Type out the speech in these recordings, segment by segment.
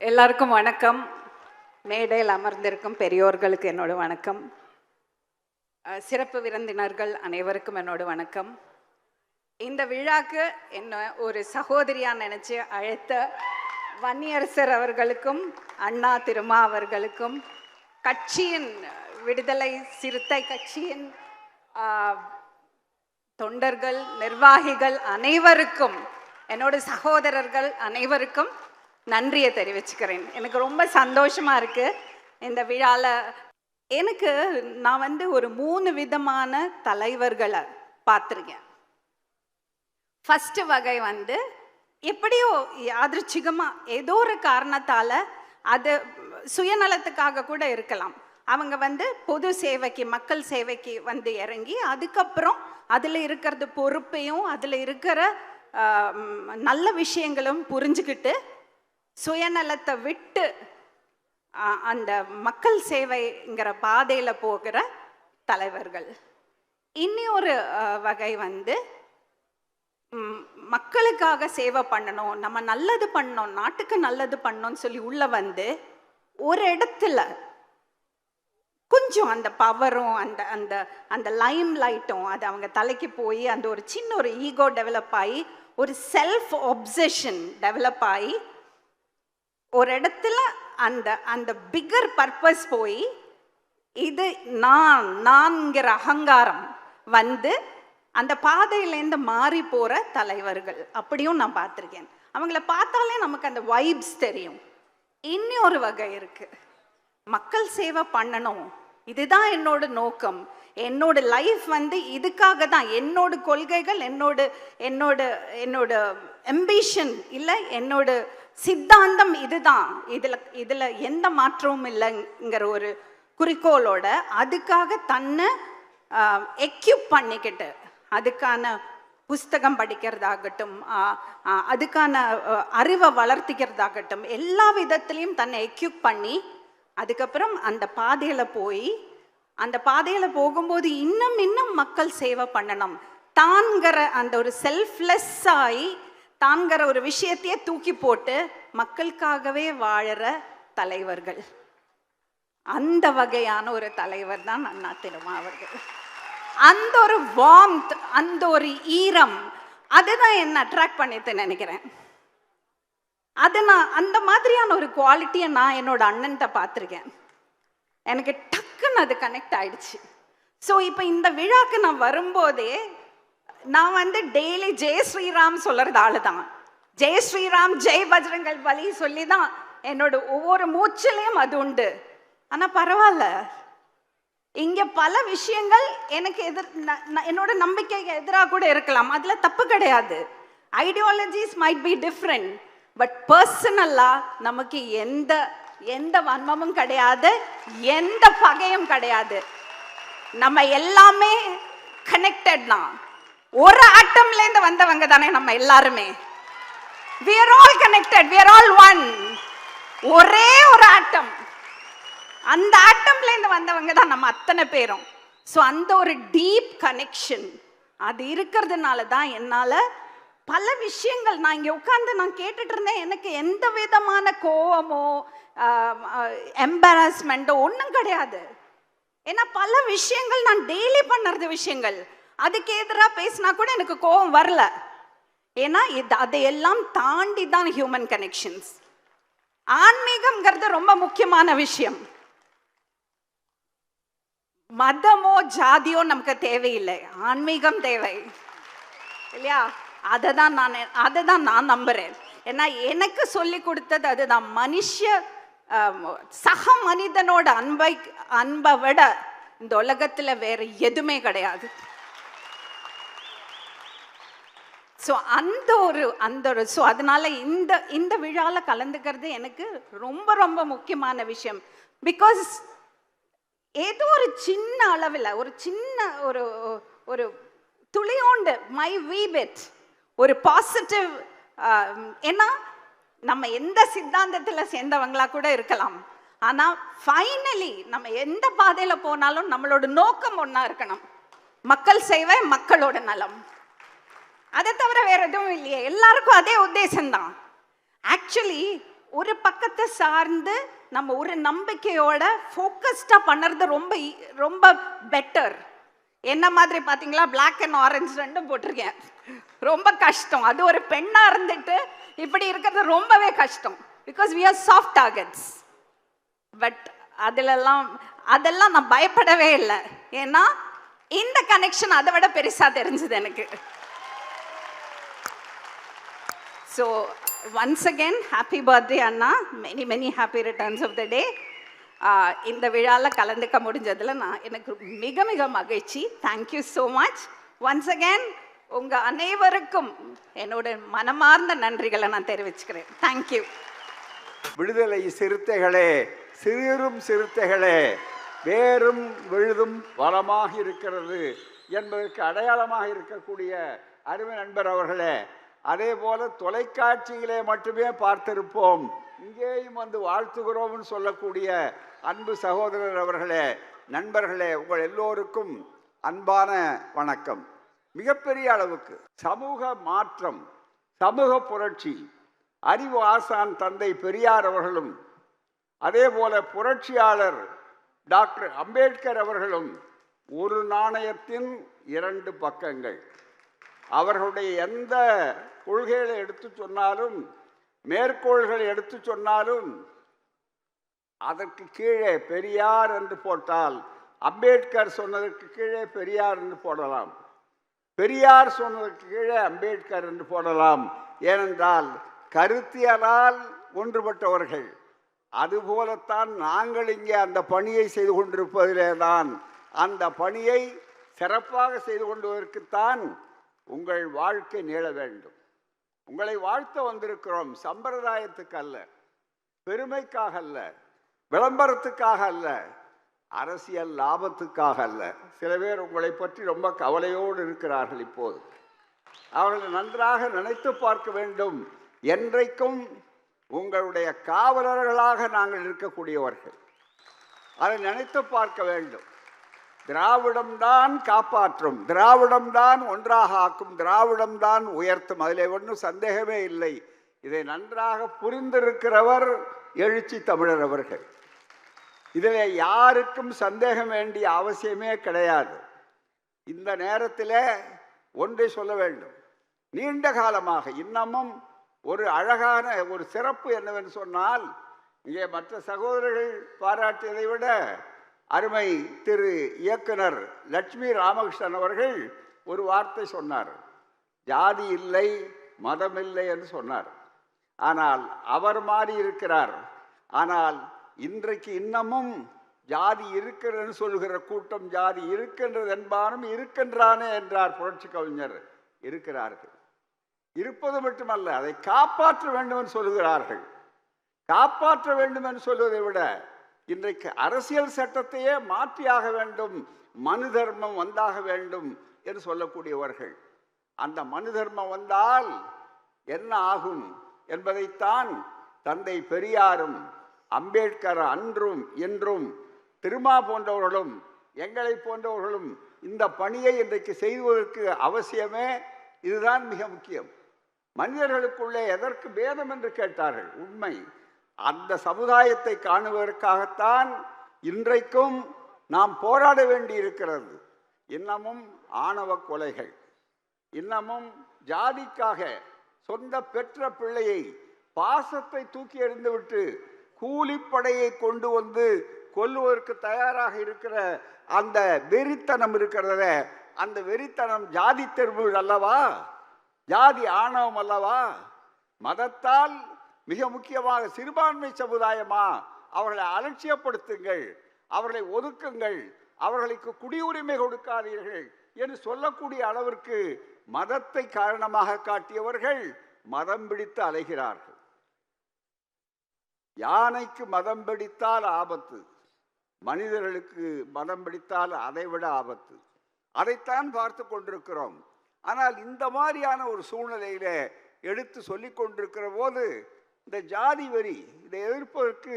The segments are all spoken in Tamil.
எல்லாருக்கும் வணக்கம். மேடையில் அமர்ந்திருக்கும் பெரியோர்களுக்கு என்னோட வணக்கம். சிறப்பு விருந்தினர்கள் அனைவருக்கும் என்னோட வணக்கம். இந்த விழாக்கு என்ன ஒரு சகோதரியாக நினச்சி அழைத்த வன்னியரசர் அவர்களுக்கும் அண்ணா திருமா அவர்களுக்கும் கட்சியின் விடுதலை சிறுத்தை கட்சியின் தொண்டர்கள் நிர்வாகிகள் அனைவருக்கும் என்னோட சகோதரர்கள் அனைவருக்கும் நன்றியை தெரிவிச்சுக்கிறேன். எனக்கு ரொம்ப சந்தோஷமாக இருக்குது இந்த விழாவில் எனக்கு நான் வந்து ஒரு மூணு விதமான தலைவர்களை பார்த்துருக்கேன். ஃபஸ்ட்டு வகை வந்து எப்படியோ யாதృచ్ఛிகமா ஏதோ ஒரு காரணத்தால் அது சுயநலத்துக்காக கூட இருக்கலாம். அவங்க வந்து பொது சேவைக்கு மக்கள் சேவைக்கு வந்து இறங்கி அதுக்கப்புறம் அதில் இருக்கிறது பொறுப்பையும் அதில் இருக்கிற நல்ல விஷயங்களும் புரிஞ்சுக்கிட்டு சுயநலத்தை விட்டு அந்த மக்கள் சேவைங்கிற பாதையில் போகிற தலைவர்கள். இன்னி ஒரு வகை வந்து மக்களுக்காக சேவை பண்ணணும் நம்ம நல்லது பண்ணோம் நாட்டுக்கு நல்லது பண்ணோம்னு சொல்லி உள்ள வந்து ஒரு இடத்துல கொஞ்சம் அந்த பவரும் அந்த அந்த அந்த லைம் லைட்டும் அது அவங்க தலைக்கு போய் அந்த ஒரு சின்ன ஒரு ஈகோ டெவலப் ஆகி ஒரு செல்ஃப் ஒப்சஷன் டெவலப் ஆகி ஒரு இடத்துல அந்த அந்த பிக்கர் பர்பஸ் போய் இது நான் நான்கிற அகங்காரம் வந்து அந்த பாதையிலேருந்து மாறி போகிற தலைவர்கள். அப்படியும் நான் பார்த்துருக்கேன். அவங்கள பார்த்தாலே நமக்கு அந்த வைப்ஸ் தெரியும். இன்னொரு வகை இருக்குது மக்கள் சேவை பண்ணணும். இதுதான் என்னோட நோக்கம். என்னோட லைஃப் வந்து இதுக்காக தான். என்னோட கொள்கைகள் என்னோட என்னோட என்னோட எம்பிஷன் இல்லை என்னோட சித்தாந்தம் இதுதான். இதில் இதில் எந்த மாற்றமும் இல்லைங்கிற ஒரு குறிக்கோளோட அதுக்காக தன்னை எக்யூப் பண்ணிக்கிட்டு அதுக்கான புஸ்தகம் படிக்கிறதாகட்டும் அதுக்கான அறிவை வளர்த்திக்கிறதாகட்டும் எல்லா விதத்துலேயும் தன்னை எக்யூப் பண்ணி அதுக்கப்புறம் அந்த பாதையில் போய் அந்த பாதையில் போகும்போது இன்னும் இன்னும் மக்கள் சேவை பண்ணணும். தான்கிற அந்த ஒரு செல்ஃப்லெஸ் ஆகி தான்கிற ஒரு விஷயத்தையே தூக்கி போட்டு மக்களுக்காகவே வாழற தலைவர்கள். அந்த வகையான ஒரு தலைவர் தான் அண்ணா திருமா அவர்கள். அந்த ஒரு வார்ம்த் அந்த ஒரு ஈரம் அதுதான் என்ன அட்ராக்ட் பண்ணிட்டு நினைக்கிறேன். அது நான் அந்த மாதிரியான ஒரு குவாலிட்டியை நான் என்னோட அண்ணன்கிட்ட பார்த்துருக்கேன். எனக்கு டக்குன்னு அது கனெக்ட் ஆயிடுச்சு. ஸோ இப்போ இந்த விழாக்கு நான் வரும்போதே நான் வந்து டெய்லி ஜெய் ஸ்ரீராம் சொல்றது தான் ஜெய் ஸ்ரீராம் ஜெய் பஜ்ரங்கள் பலி சொல்லி தான் என்னோட ஒவ்வொரு மூச்சிலையும் அது உண்டு. ஆனால் பரவாயில்ல. இங்க பல விஷயங்கள் எனக்கு எதிர் ந- என்னோட நம்பிக்கைக்கு எதிராக கூட இருக்கலாம். அதுல தப்பு கிடையாது. Ideologies might be different but பர்சனலாக நமக்கு எந்த எந்த வன்மமும் கிடையாது எந்த பகையும் கிடையாது. நம்ம எல்லாமே கனெக்டட் தான். ஒரு ஆட்டம்ல இருந்து வந்தவங்க தானே நம்ம எல்லாருமே. We are all connected we are all one. ஒரே ஒரு ஆட்டம். அந்த ஆட்டம்ல இருந்து வந்தவங்க தான் நம்ம அத்தனை பேரும். ஸோ அந்த ஒரு டீப் கனெக்ஷன் அது இருக்கிறதுனால தான் என்னால் பல விஷயங்கள் நான் இங்கே உட்காந்து நான் கேட்டுட்டு இருந்தேன். எனக்கு எந்த விதமான கோவமோ எம்பாரஸ்மெண்ட்டோ ஒன்றும் கிடையாது. ஏன்னா பல விஷயங்கள் நான் டெய்லி பண்ணுறது விஷயங்கள். அதுக்கு எதிராக பேசினா கூட எனக்கு கோபம் வரல. ஏன்னா இது அதையெல்லாம் தாண்டி தான் ஹியூமன் கனெக்ஷன்ஸ் ஆன்மீகம்ங்கிறது ரொம்ப முக்கியமான விஷயம். மதமோ ஜாதியோ நமக்கு தேவையில்லை. ஆன்மீகம் தேவை. இல்லையா? அதை தான் நான் அதை தான் நான் நம்புறேன். ஏன்னா எனக்கு சொல்லி கொடுத்தது அதுதான். மனுஷ சக மனிதனோட அன்பை அன்பை விட இந்த உலகத்துல வேற எதுவுமே கிடையாது. ஸோ அந்த ஒரு அந்த ஒரு ஸோ அதனால இந்த இந்த விழாவில் கலந்துக்கிறது எனக்கு ரொம்ப ரொம்ப முக்கியமான விஷயம். பிகாஸ் ஏதோ ஒரு சின்ன அளவில் ஒரு சின்ன ஒரு ஒரு துளியோண்டு மை வீபெட் ஒரு பாசிட்டிவ் ஏன்னா நம்ம எந்த சித்தாந்தத்தில் சேர்ந்தவங்களா கூட இருக்கலாம். ஆனால் ஃபைனலி நம்ம எந்த பாதையில் போனாலும் நம்மளோட நோக்கம் ஒன்றா இருக்கணும். மக்கள் சேவை மக்களோட நலம். அதை தவிர வேற எதுவும் இல்லையே. எல்லாருக்கும் அதே உத்தேசம்தான். ஆக்சுவலி ஒரு பக்கத்தை சார்ந்து நம்ம ஒரு நம்பிக்கையோட ஃபோக்கஸ்டாக பண்ணுறது ரொம்ப ரொம்ப பெட்டர் என்ன மாதிரி பார்த்தீங்களா? பிளாக் அண்ட் ஆரஞ்சு ரெண்டும் போட்டிருக்கேன். ரொம்ப கஷ்டம். அது ஒரு பெண்ணாக இருந்துட்டு இப்படி இருக்கிறது ரொம்பவே கஷ்டம். Because we are soft targets but அதிலெல்லாம் அதெல்லாம் நான் பயப்படவே இல்லை. ஏன்னா இந்த கனெக்ஷன் அதை விட பெருசாக தெரிஞ்சுது எனக்கு. So once again happy birthday Anna many many happy returns of the day இந்த விழாவில் கலந்துக்க முடிஞ்சதில் நான் எனக்கு மிக மிக மகிழ்ச்சி. Thank you so much once again உங்கள் அனைவருக்கும் என்னோட மனமார்ந்த நன்றிகளை நான் தெரிவிச்சுக்கிறேன். தேங்க்யூ விடுதலை சிறுத்தைகளே சிறும் சிறுத்தைகளே வேறும் விழுதும் வளமாக இருக்கிறது என்பதற்கு அடையாளமாக இருக்கக்கூடிய அருமை நண்பர் அவர்களே அதே போல தொலைக்காட்சியிலே மட்டுமே பார்த்திருப்போம். இங்கேயும் வந்து வாழ்த்துகிறோம்னு சொல்லக்கூடிய அன்பு சகோதரர் அவர்களே நண்பர்களே உங்கள் எல்லோருக்கும் அன்பான வணக்கம். மிகப்பெரிய அளவுக்கு சமூக மாற்றம் சமூக புரட்சி அறிவு ஆசான் தந்தை பெரியார் அவர்களும் அதே போல புரட்சியாளர் டாக்டர் அம்பேத்கர் அவர்களும் ஒரு நாணயத்தின் இரண்டு பக்கங்கள். அவர்களுடைய எந்த கொள்கைகளை எடுத்து சொன்னாலும் மேற்கோள்களை எடுத்து சொன்னாலும் அதற்கு கீழே பெரியார் என்று போட்டால் அம்பேத்கர் சொன்னதற்கு கீழே பெரியார் என்று போடலாம். பெரியார் சொன்னதற்கு கீழே அம்பேத்கர் என்று போடலாம். ஏனென்றால் கருத்தியலால் ஒன்றுபட்டவர்கள். அதுபோலத்தான் நாங்கள் இங்கே அந்த பணியை செய்து கொண்டிருப்பதிலே தான் அந்த பணியை சிறப்பாக செய்து கொண்டுவதற்குத்தான் உங்கள் வாழ்க்கை நீள வேண்டும். உங்களை வாழ்த்த வந்திருக்கிறோம். சம்பிரதாயத்துக்கு அல்ல பெருமைக்காக அல்ல விளம்பரத்துக்காக அல்ல. அரசியல் லாபத்துக்காக அல்ல சில பேர் உங்களை பற்றி ரொம்ப கவலையோடு இருக்கிறார்கள் இப்போது. அவர்கள் நன்றாக நினைத்து பார்க்க வேண்டும். என்றைக்கும் உங்களுடைய காவலர்களாக நாங்கள் இருக்கக்கூடியவர்கள். அதை நினைத்து பார்க்க வேண்டும். திராவிடம்தான் காப்பாற்றும் திராவிடம்தான் ஒன்றாக ஆக்கும் திராவிடம்தான் உயர்த்தும். அதிலே ஒன்றும் சந்தேகமே இல்லை. இதை நன்றாக புரிந்திருக்கிறவர் எழுச்சி தமிழர் அவர்கள். இதில் யாருக்கும் சந்தேகம் வேண்டிய அவசியமே கிடையாது. இந்த நேரத்தில் ஒன்றை சொல்ல வேண்டும். நீண்ட காலமாக இன்னமும் ஒரு அழகான ஒரு சிறப்பு என்னவென்று சொன்னால் இங்கே மற்ற சகோதரர்கள் பாராட்டியதை விட அருமை திரு இயக்குனர் லட்சுமி ராமகிருஷ்ணன் அவர்கள் ஒரு வார்த்தை சொன்னார். ஜாதி இல்லை மதம் இல்லை என்று சொன்னார். ஆனால் அவர் மாறி இருக்கிறார். ஆனால் இன்றைக்கு இன்னமும் ஜாதி இருக்கிறன்னு சொல்கிற கூட்டம் ஜாதி இருக்கின்றது என்பானும் இருக்கின்றானே என்றார் புரட்சி கவிஞர். இருக்கிறார்கள். இருப்பது மட்டுமல்ல அதை காப்பாற்ற வேண்டும் என்று சொல்கிறார்கள். காப்பாற்ற வேண்டும் என்று சொல்வதை விட இன்றைக்கு அரசியல் சட்டத்தையே மாற்றியாக வேண்டும் மனு தர்மம் வந்தாக வேண்டும் என்று சொல்லக்கூடியவர்கள். அந்த மனு தர்மம் வந்தால் என்ன ஆகும் என்பதைத்தான் தந்தை பெரியாரும் அம்பேத்கர் அன்றும் இன்றும் திருமா போன்றவர்களும் எங்களை போன்றவர்களும் இந்த பணியை இன்றைக்கு செய்வதற்கு அவசியமே இதுதான் மிக முக்கியம். மனிதர்களுக்குள்ளே எதற்கு பேதம் என்று கேட்டார்கள்? உண்மை. அந்த சமுதாயத்தை காணுவதற்காகத்தான் இன்றைக்கும் நாம் போராட வேண்டி இருக்கிறது இன்னமும் ஆணவ கொலைகள் இன்னமும் ஜாதிக்காக சொந்த பெற்ற பிள்ளையை பாசத்தை தூக்கி எறிந்துவிட்டு கூலிப்படையை கொண்டு வந்து கொல்லுவதற்கு தயாராக இருக்கிற அந்த வெறித்தனம் இருக்கிறத அந்த வெறித்தனம் ஜாதி தெருவுகள் அல்லவா? ஜாதி ஆணவம் அல்லவா? மதத்தால் மிக முக்கியமாக சிறுபான்மை சமுதாயமா அவர்களை அலட்சியப்படுத்துங்கள் அவர்களை ஒதுக்குங்கள் அவர்களுக்கு குடியுரிமை கொடுக்காதீர்கள் என்று சொல்லக்கூடிய அளவிற்கு மதத்தை காரணமாக காட்டியவர்கள் மதம் பிடித்து அலைகிறார்கள். யானைக்கு மதம் பிடித்தால் ஆபத்து மனிதர்களுக்கு மதம் பிடித்தால் அதைவிட ஆபத்து. அதைத்தான் பார்த்து கொண்டிருக்கிறோம். ஆனால் இந்த மாதிரியான ஒரு சூழ்நிலையில எடுத்து சொல்லிக் கொண்டிருக்கிற போது இந்த ஜாதி வரி இதை எதிர்ப்பதற்கு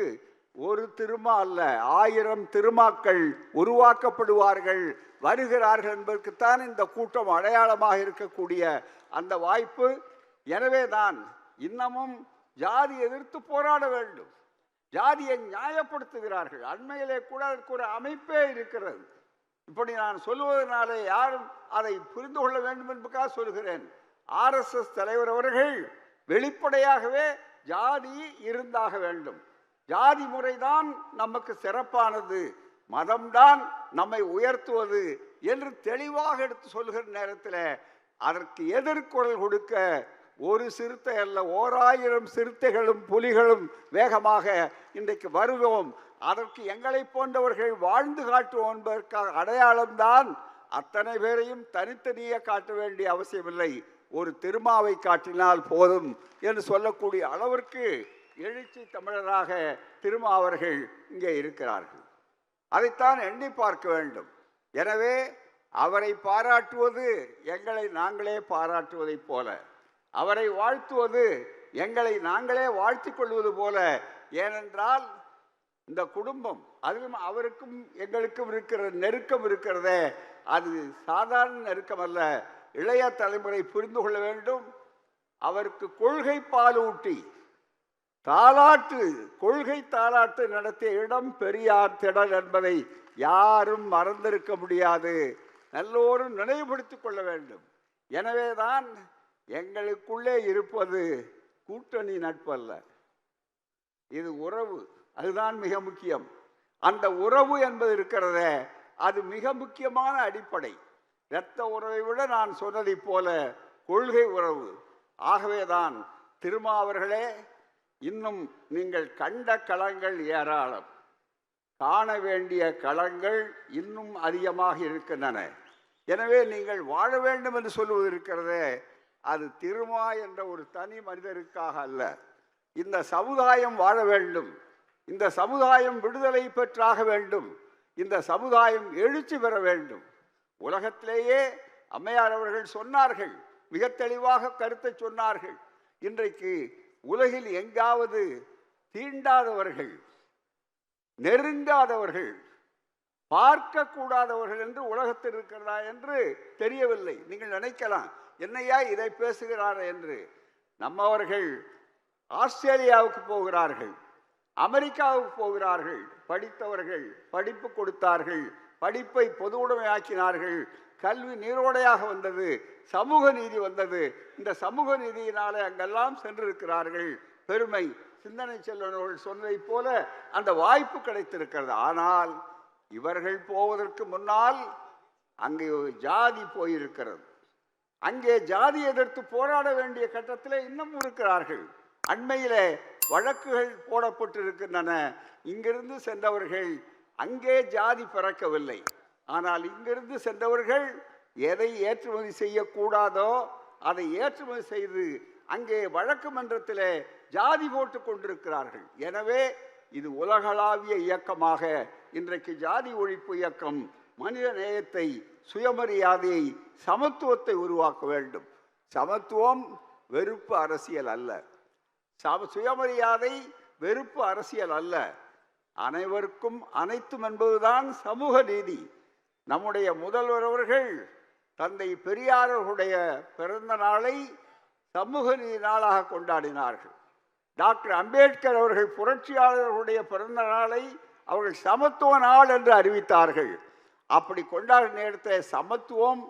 ஒரு திருமா அல்ல ஆயிரம் திருமாக்கள் உருவாக்கப்படுவார்கள் வருகிறார்கள் என்பதற்குத்தான் இந்த கூட்டம் அடையாளமாக இருக்கக்கூடிய அந்த வாய்ப்பு. எனவே தான் இன்னமும் ஜாதி எதிர்த்து போராட வேண்டும். ஜாதியை நியாயப்படுத்துகிறார்கள். அண்மையிலே கூட அதற்கு ஒரு அமைப்பே இருக்கிறது. இப்படி நான் சொல்லுவதனாலே யாரும் அதை புரிந்து கொள்ள வேண்டும் என்பதுக்காக சொல்கிறேன். ஆர்எஸ்எஸ் தலைவர் அவர்கள் வெளிப்படையாகவே ஜாதி இருந்தாக வேண்டும். ஜாதி முறைதான் நமக்கு சிறப்பானது. மதம்தான் நம்மை உயர்த்துவது என்று தெளிவாக எடுத்து சொல்கிற நேரத்தில் அதற்கு எதிர்குரல் கொடுக்க ஒரு சிறுத்தை அல்ல ஓராயிரம் சிறுத்தைகளும் புலிகளும் வேகமாக இன்றைக்கு வருவோம். அதற்கு எங்களை போன்றவர்கள் வாழ்ந்து காட்டுவோம் என்பதற்காக அடையாளம்தான் அத்தனை பேரையும் தனித்தனியே காட்ட வேண்டிய அவசியமில்லை. ஒரு திருமாவை காட்டினால் போதும் என்று சொல்லக்கூடிய அளவிற்கு எழுச்சி தமிழராக திருமா அவர்கள் இங்கே இருக்கிறார்கள். அதைத்தான் எண்ணி பார்க்க வேண்டும். எனவே அவரை பாராட்டுவது எங்களை நாங்களே பாராட்டுவதைப் போல அவரை வாழ்த்துவது எங்களை நாங்களே வாழ்த்திக் கொள்வது போல ஏனென்றால் இந்த குடும்பம் அதிலும் அவருக்கும் எங்களுக்கும் இருக்கிற நெருக்கம் இருக்கிறதே அது சாதாரண நெருக்கம் அல்ல இளைய தலைமுறை புரிந்து கொள்ள வேண்டும். அவருக்கு கொள்கை பாலூட்டி தாலாட்டு கொள்கை தாலாட்டு நடத்திய இடம் பெரியார் திடல் என்பதை யாரும் மறந்திருக்க முடியாது. நல்லோரும் நினைவுபடுத்திக் கொள்ள வேண்டும். எனவேதான் எங்களுக்குள்ளே இருப்பது கூட்டணி நட்பல்ல. இது உறவு அதுதான் மிக முக்கியம். அந்த உறவு என்பது இருக்கிறதே அது மிக முக்கியமான அடிப்படை. இரத்த உறவை விட நான் சொன்னதைப் போல கொள்கை உறவு. ஆகவேதான் திருமாவர்களே இன்னும் நீங்கள் கண்ட களங்கள் ஏராளம். காண வேண்டிய களங்கள் இன்னும் அதிகமாக இருக்கின்றன. எனவே நீங்கள் வாழ வேண்டும் என்று சொல்லுவது இருக்கிறதே அது திருமா என்ற ஒரு தனி மனிதருக்காக அல்ல. இந்த சமுதாயம் வாழ வேண்டும். இந்த சமுதாயம் விடுதலை பெற்றாக வேண்டும். இந்த சமுதாயம் எழுச்சி பெற வேண்டும். உலகத்திலேயே அம்மையார் அவர்கள் சொன்னார்கள் மிக தெளிவாக கருத்தை சொன்னார்கள். இன்றைக்கு உலகில் எங்காவது தீண்டாதவர்கள் நெருங்காதவர்கள் பார்க்கக்கூடாதவர்கள் என்று உலகத்தில் இருக்கிறதா என்று தெரியவில்லை. நீங்கள் நினைக்கலாம் என்னையா இதை பேசுகிறார் என்று. நம்மவர்கள் ஆஸ்திரேலியாவுக்கு போகிறார்கள் அமெரிக்காவுக்கு போகிறார்கள் படித்தவர்கள் படிப்பு கொடுத்தார்கள் படிப்பை பொது உடைமையாக்கினார்கள். கல்வி நீரோடையாக வந்தது. சமூக நீதி வந்தது. இந்த சமூக நீதியினாலே அங்கெல்லாம் சென்றிருக்கிறார்கள். பெருமை. சிந்தனை செல்வனர்கள் சொன்னதைப் போல அந்த வாய்ப்பு கிடைத்திருக்கிறது. ஆனால் இவர்கள் போவதற்கு முன்னால் அங்கே ஒரு ஜாதி போயிருக்கிறது. அங்கே ஜாதி எதிர்த்து போராட வேண்டிய கட்டத்தில் இன்னும் இருக்கிறார்கள். அண்மையிலே வழக்குகள் போடப்பட்டிருக்கின்றன. இங்கிருந்து சென்றவர்கள் அங்கே ஜாதி பிறக்கவில்லை. ஆனால் இங்கிருந்து சென்றவர்கள் எதை ஏற்றுமதி செய்யக்கூடாதோ அதை ஏற்றுமதி செய்து அங்கே வழக்கு மன்றத்திலே ஜாதி போட்டு கொண்டிருக்கிறார்கள். எனவே இது உலகளாவிய இயக்கமாக இன்றைக்கு ஜாதி ஒழிப்பு இயக்கம் மனித நேயத்தை சுயமரியாதையை சமத்துவத்தை உருவாக்க வேண்டும். சமத்துவம் வெறுப்பு அரசியல் அல்ல. சம சுயமரியாதை வெறுப்பு அரசியல் அல்ல. அனைவருக்கும் அனைத்தும் என்பதுதான் சமூக நீதி. நம்முடைய முதல்வர் அவர்கள் தந்தை பெரியாரர்களுடைய பிறந்த நாளை சமூக நீதி நாளாக கொண்டாடினார்கள். டாக்டர் அம்பேத்கர் அவர்கள் புரட்சியாளர்களுடைய பிறந்த நாளை அவர்கள் சமத்துவ நாள் என்று அறிவித்தார்கள். அப்படி கொண்டாடின நேரத்த சமத்துவம்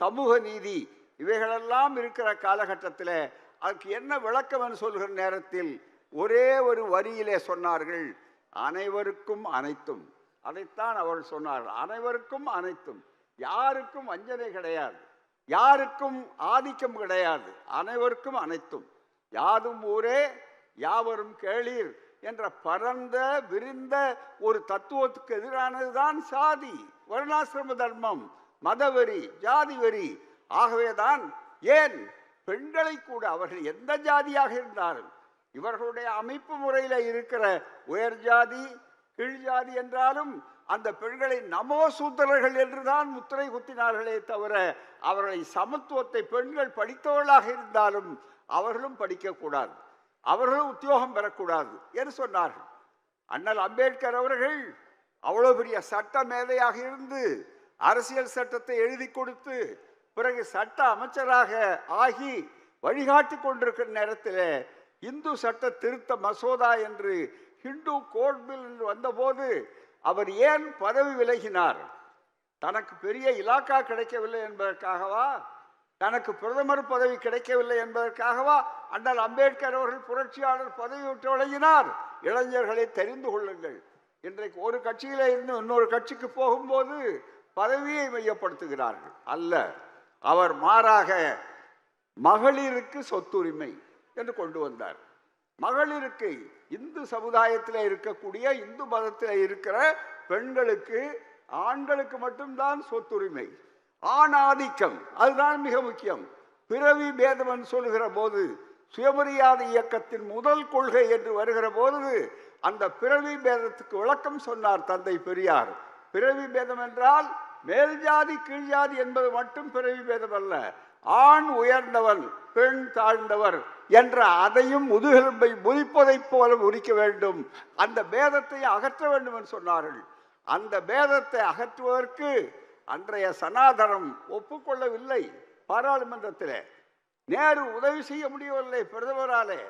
சமூக நீதி இவைகளெல்லாம் இருக்கிற காலகட்டத்தில் அதுக்கு என்ன விளக்கம் என்று சொல்கிற நேரத்தில் ஒரே ஒரு வரியிலே சொன்னார்கள் அனைவருக்கும் அனைத்தும். அதைத்தான் அவர்கள் சொன்னார்கள். அனைவருக்கும் அனைத்தும். யாருக்கும் வஞ்சனை கிடையாது. யாருக்கும் ஆதிக்கம் கிடையாது. அனைவருக்கும் அனைத்தும். யாதும் ஊரே யாவரும் கேளீர் என்ற பரந்த விரிந்த ஒரு தத்துவத்துக்கு எதிரானதுதான் சாதி. வருணாசிரம தர்மம் மதவெறி ஜாதி வெறி. ஆகவேதான் ஏன் பெண்களை கூட அவர்கள் எந்த ஜாதியாக இருந்தாலும் இவர்களுடைய அமைப்பு முறையில் இருக்கிற உயர் ஜாதி கீழ் ஜாதி என்றாலும் அந்த பெண்களை நமோ சூத்திரர்கள் என்றுதான் முத்திரை குத்தினார்களே தவிர அவர்களை சமத்துவத்தை பெண்கள் படித்தவர்களாக இருந்தாலும் அவர்களும் படிக்கக்கூடாது அவர்களும் உத்தியோகம் பெறக்கூடாது என்று சொன்னார்கள். அண்ணல் அம்பேத்கர் அவர்கள் அவ்வளோ பெரிய சட்ட மேதையாக இருந்து அரசியல் சட்டத்தை எழுதி கொடுத்து பிறகு சட்ட அமைச்சராக ஆகி வழிகாட்டி கொண்டிருக்கிற நேரத்தில் இந்து சட்ட திருத்த மசோதா என்று ஹிந்து கோட் பில் என்று வந்தபோது அவர் ஏன் பதவி விலகினார்? தனக்கு பெரிய இலாக்கா கிடைக்கவில்லை என்பதற்காகவா? தனக்கு பிரதமர் பதவி கிடைக்கவில்லை என்பதற்காகவா? அண்ணல் அம்பேத்கர் அவர்கள் புரட்சியாளர் பதவி விட்டு விலகினார்? இளைஞர்களை தெரிந்து கொள்ளுங்கள். இன்றைக்கு ஒரு கட்சியில இருந்து இன்னொரு கட்சிக்கு போகும்போது பதவியை மையப்படுத்துகிறார்கள். அல்ல அவர் மாறாக மகளிருக்கு சொத்துரிமை. என்று கொண்டு வந்தார். மகளிருக்கு இந்து சமுதாயத்தில் இருக்கக்கூடிய இந்து மதத்தில் இருக்கிற பெண்களுக்கு ஆண்களுக்கு மட்டும்தான் சொத்துரிமை. ஆணாதிக்கம் அதுதான் மிக முக்கியம். பிறவி பேதமன் சொல்லுகிற போது சுயமரியாதை இயக்கத்தின் முதல் கொள்கை என்று வருகிற போது அந்த பிறவி பேதத்துக்கு விளக்கம் சொன்னார் தந்தை பெரியார். பிறவி பேதம் என்றால் மேல் ஜாதி கீழ் ஜாதி என்பது மட்டும் பிறவி பேதம் அல்ல. ஆண் உயர்ந்தவன் பெண் தாழ்ந்தவர் என்ற அதையும் முதுகெலும்பை முறிப்பதைப் போல முறிக்க வேண்டும். அந்த பேதத்தை அகற்ற வேண்டும் என்று சொன்னார்கள். அந்த பேதத்தை அகற்றுவதற்கு அன்றைய சனாதனம் ஒப்புக்கொள்ளவில்லை பாராளுமன்றத்தில். நேரு உதவி செய்ய முடியவில்லை பிரதமராலே.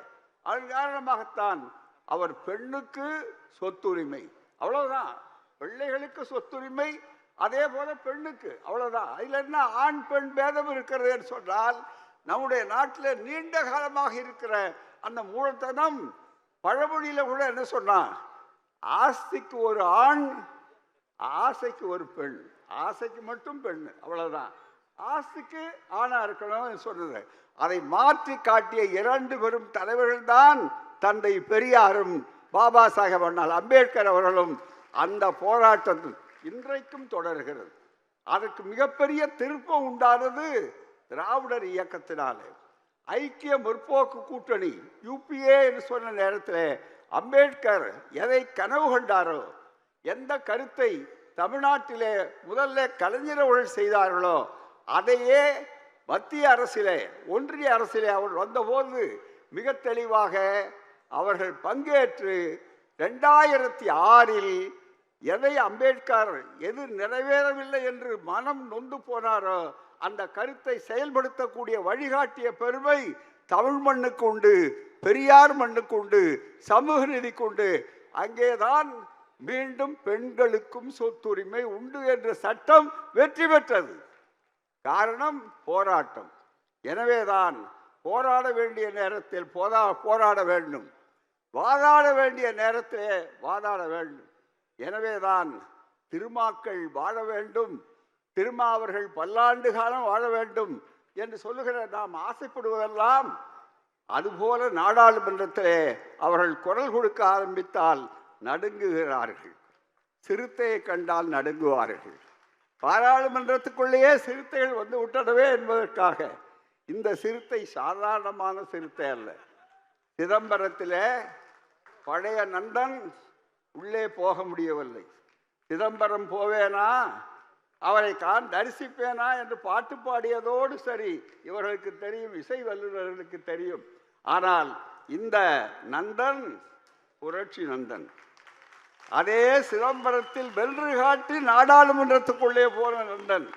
அதன் காரணமாகத்தான் அவர் பெண்ணுக்கு சொத்துரிமை. அவ்வளவுதான். பிள்ளைகளுக்கு சொத்துரிமை அதே போல பெண்ணுக்கு. அவ்வளவுதான். அதுல என்ன ஆண் பெண் பேதம் இருக்கிறது என்று சொன்னால் நம்முடைய நாட்டில் நீண்ட காலமாக இருக்கிற அந்த மூலத்தனம் பழமொழியில கூட என்ன சொன்னான் ஆஸ்திக்கு ஒரு ஆண் ஆசைக்கு ஒரு பெண் ஆசைக்கு மட்டும் பெண் அவ்வளோதான் ஆஸ்திக்கு ஆணா இருக்கணும் சொன்னது. அதை மாற்றி காட்டிய இரண்டு பெரும் தலைவர்கள்தான் தந்தை பெரியாரும் பாபா சாஹேப் அண்ணல் அம்பேத்கர் அவர்களும் அந்த போராட்டத்தில் இன்றைக்கும் தொடர்கிறது. அதற்கு மிகப்பெரிய திருப்பம் உண்டானது திராவிடர் இயக்கத்தினாலே ஐக்கிய முற்போக்கு கூட்டணி யூபிஏ என்று சொன்ன நேரத்தில் அம்பேத்கர் எதை கனவு கண்டாரோ எந்த கருத்தை தமிழ்நாட்டிலே முதல்ல கலைஞர் அவர்கள் செய்தார்களோ அதையே மத்திய அரசிலே ஒன்றிய அரசிலே அவர் வந்தபோது மிக தெளிவாக அவர்கள் பங்கேற்று ரெண்டாயிரத்தி ஆறில் எதை அம்பேத்கர் எது நிறைவேறவில்லை என்று மனம் நொந்து போனாரோ அந்த கருத்தை செயல்படுத்தக்கூடிய வழிகாட்டிய பெருமை தமிழ் மண்ணுக்கு உண்டு பெரியார் மண்ணுக்கு உண்டு சமூக நீதிக்கு உண்டு. அங்கேதான் மீண்டும் பெண்களுக்கும் சொத்துரிமை உண்டு என்ற சட்டம் வெற்றி பெற்றது. காரணம் போராட்டம். எனவேதான் போராட வேண்டிய நேரத்தில் போதா போராட வேண்டும். வாதாட வேண்டிய நேரத்திலே வாதாட வேண்டும். எனவேதான் திருமாக்கள் வாழ வேண்டும். திருமாவர்கள் பல்லாண்டு காலம் வாழ வேண்டும் என்று சொல்லுகிற நாம் ஆசைப்படுவதெல்லாம் அதுபோல நாடாளுமன்றத்திலே அவர்கள் குரல் கொடுக்க ஆரம்பித்தால் நடுங்குகிறார்கள். சிறுத்தையை கண்டால் நடுங்குவார்கள். பாராளுமன்றத்துக்குள்ளேயே சிறுத்தைகள் வந்து விட்டனவே என்பதற்காக. இந்த சிறுத்தை சாதாரணமான சிறுத்தை அல்ல. சிதம்பரத்திலே பழைய நந்தன் உள்ளே போக முடியவில்லை. சிதம்பரம் போவேனா? அவரை கான் தரிசிப்பேனா என்று பாட்டு பாடியதோடு சரி இவர்களுக்கு தெரியும் இசை வல்லுநர்களுக்கு தெரியும். ஆனால் இந்த நந்தன் புரட்சி நந்தன் அதே சிதம்பரத்தில் வென்று காட்டி நாடாளுமன்றத்துக்குள்ளே போன நந்தன்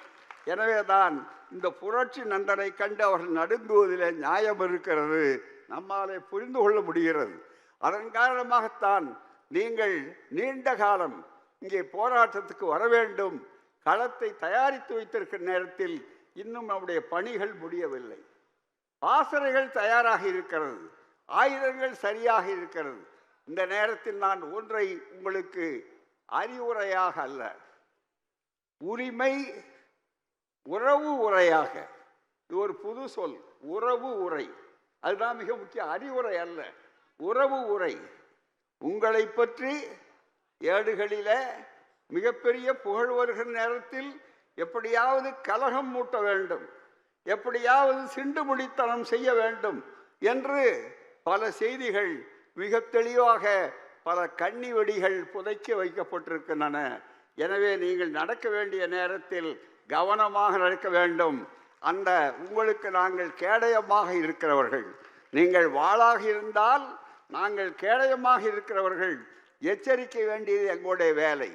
எனவே தான் இந்த புரட்சி நந்தனை கண்டு அவர்கள் நடுங்குவதிலே நியாயம் இருக்கிறது நம்மாலே புரிந்து கொள்ள முடிகிறது. அதன் காரணமாகத்தான் நீங்கள் நீண்ட காலம் இங்கே போராட்டத்துக்கு வர வேண்டும் களத்தை தயாரித்து வைத்திருக்கிற நேரத்தில் இன்னும் நம்முடைய பணிகள் முடியவில்லை. பாசறைகள் தயாராக இருக்கிறது. ஆயுதங்கள் சரியாக இருக்கிறது. இந்த நேரத்தில் நான் ஒன்றை உங்களுக்கு அறிவுரையாக அல்ல உரிமை உறவு உரையாக. இது ஒரு புது சொல் உறவு உரை. அதுதான் மிக முக்கிய அறிவுரை அல்ல உறவு உரை. உங்களை பற்றி ஏடுகளில் மிகப்பெரிய புகழ் வருகிற நேரத்தில் எப்படியாவது கலகம் மூட்ட வேண்டும். எப்படியாவது சிண்டு முடித்தனம் செய்ய வேண்டும் என்று பல செய்திகள் மிக தெளிவாக பல கன்னி வெடிகள் புதைக்க வைக்கப்பட்டிருக்கின்றன. எனவே நீங்கள் நடக்க வேண்டிய நேரத்தில் கவனமாக நடக்க வேண்டும். அந்த உங்களுக்கு நாங்கள் கேடயமாக இருக்கிறவர்கள். நீங்கள் வாளாக இருந்தால் நாங்கள் கேடயமாக இருக்கிறவர்கள். எச்சரிக்கை வேண்டியது எங்களுடைய வேலை.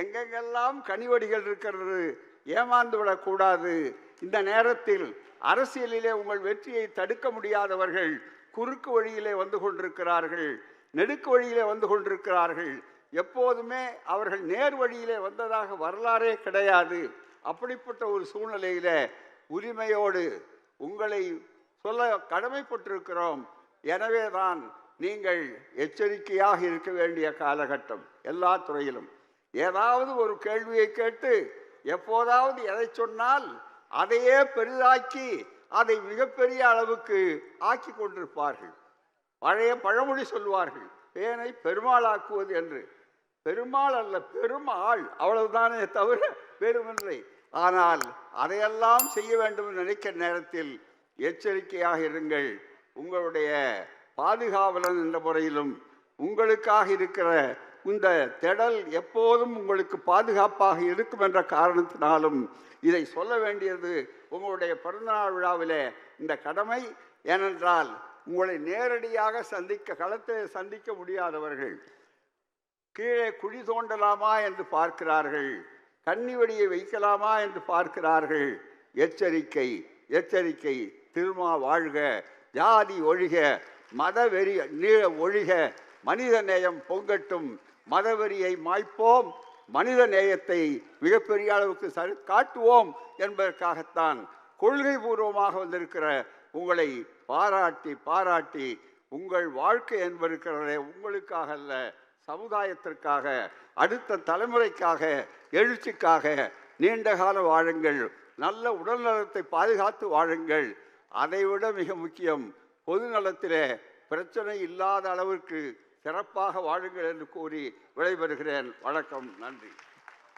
எங்கெங்கெல்லாம் கனிவடிகள் இருக்கிறது ஏமாந்து விடக்கூடாது. இந்த நேரத்தில் அரசியலிலே உங்கள் வெற்றியை தடுக்க முடியாதவர்கள் குறுக்கு வழியிலே வந்து கொண்டிருக்கிறார்கள் நெடுக்கு வழியிலே வந்து கொண்டிருக்கிறார்கள். எப்போதுமே அவர்கள் நேர் வழியிலே வந்ததாக வரலாறே கிடையாது. அப்படிப்பட்ட ஒரு சூழ்நிலையில உரிமையோடு உங்களை சொல்ல கடமைப்பட்டிருக்கிறோம். எனவே தான் நீங்கள் எச்சரிக்கையாக இருக்க வேண்டிய காலகட்டம் எல்லா துறையிலும். ஏதாவது ஒரு கேள்வியை கேட்டு எப்போதாவது எதை சொன்னால் அதையே பெரிதாக்கி அதை மிகப்பெரிய அளவுக்கு ஆக்கி கொண்டிருப்பார்கள். பழைய பழமொழி சொல்வார்கள் பேனை பெருமாளாக்குவது என்று. பெருமாள் அல்ல பெருமாள் அவ்வளவுதானே தவிர பெருமில்லை ஆனால் அதையெல்லாம் செய்ய வேண்டும் நினைக்க நினைக்கிற நேரத்தில் எச்சரிக்கையாக இருங்கள். உங்களுடைய பாதுகாவலன் என்ற முறையிலும் உங்களுக்காக இருக்கிற இந்த திடல் எப்போதும் உங்களுக்கு பாதுகாப்பாக இருக்கும் என்ற காரணத்தினாலும் இதை சொல்ல வேண்டியது உங்களுடைய பிறந்தநாள் விழாவிலே இந்த கடமை. ஏனென்றால் உங்களை நேரடியாக சந்திக்க களத்தை சந்திக்க முடியாதவர்கள் கீழே குழி தோண்டலாமா என்று பார்க்கிறார்கள் கன்னி வெடியை வைக்கலாமா என்று பார்க்கிறார்கள். எச்சரிக்கை எச்சரிக்கை திருமா வாழ்க ஜாதி ஒழிக மதவெறி நீள ஒழிக மனித நேயம் பொங்கட்டும் மதவெறியை மாய்ப்போம் மனித நேயத்தை மிகப்பெரிய அளவுக்கு சரி காட்டுவோம் என்பதற்காகத்தான் கொள்கை பூர்வமாக வந்திருக்கிற உங்களை பாராட்டி பாராட்டி உங்கள் வாழ்க்கை என்பிருக்கிறதே உங்களுக்காக அல்ல சமுதாயத்திற்காக அடுத்த தலைமுறைக்காக எழுச்சிக்காக நீண்டகால வாழுங்கள் நல்ல உடல் நலத்தை பாதுகாத்து வாழுங்கள். அதைவிட மிக முக்கியம் பொது நலத்திலே பிரச்சனை இல்லாத அளவிற்கு சிறப்பாக வாழுங்கள் என்று கூறி விடைபெறுகிறேன். வணக்கம். நன்றி.